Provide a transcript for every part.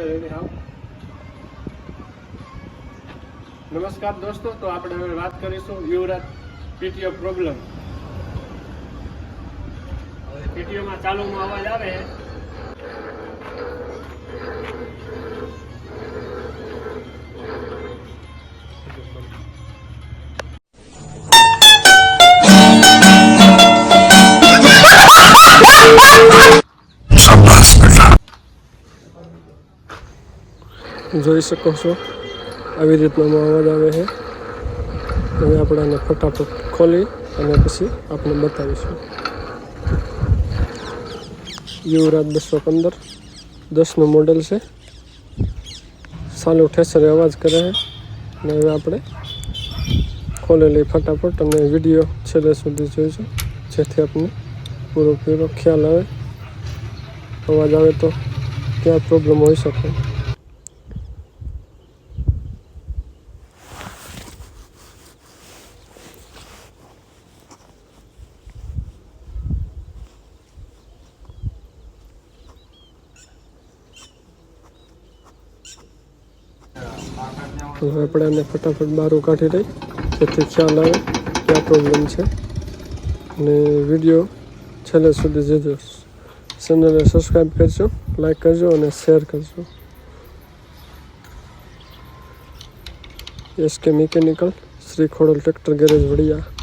હવે રેડી આવ નમસ્કાર દોસ્તો તો આપણે હવે વાત કરીશું યુવરાજ પીટીઓ પ્રોબ્લેમ હવે પીટીઓમાં ચાલુમાં અવાજ આવે જોઈ શકો છો. આવી રીતનો અવાજ આવે છે. હવે આપણે આને ફટાફટ ખોલી અને પછી આપણે બતાવીશું. યુવરાજ બસો પંદર. દસનું મોડેલ છે. સાલું ઠેસરે અવાજ કરે છે. અને હવે આપણે ખોલેલી ફટાફટ અને વીડિયો છેલ્લે સુધી જોઈશું. જેથી આપણને પૂરો પૂરો ખ્યાલ આવે. અવાજ આવે તો ક્યાં પ્રોબ્લેમ હોઈ શકે. તો આપણે એને ફટાફટ બહાર કાઢી દઈ જેથી ખ્યાલ આવે ક્યાં પ્રોબ્લેમ છે. અને વીડિયો છેલ્લે સુધી જજો. ચેનલને સબસ્ક્રાઈબ કરજો લાઈક કરજો અને શેર કરજો. S K mechanical Shri Khodal tractor garage Vadia.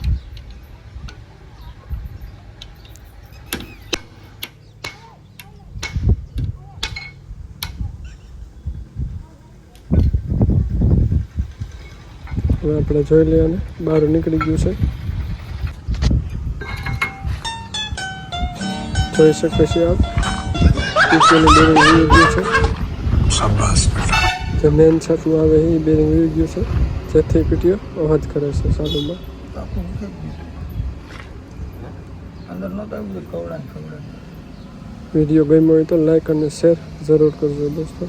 આપણે જોઈ લઈએ બહાર નીકળી ગયું છે. જોઈ શકો છો આપ. પીછેનું બેરિંગ વી ગયું છે. જે મેન છતમાં આવે એ બેરિંગ વી ગયું છે. જેથી પીટીઓ અવાજ કરે છે સાલુમાં વીડિયો ગમ્યો હોય તો લાઈક અને શેર જરૂર કરજો દોસ્તો.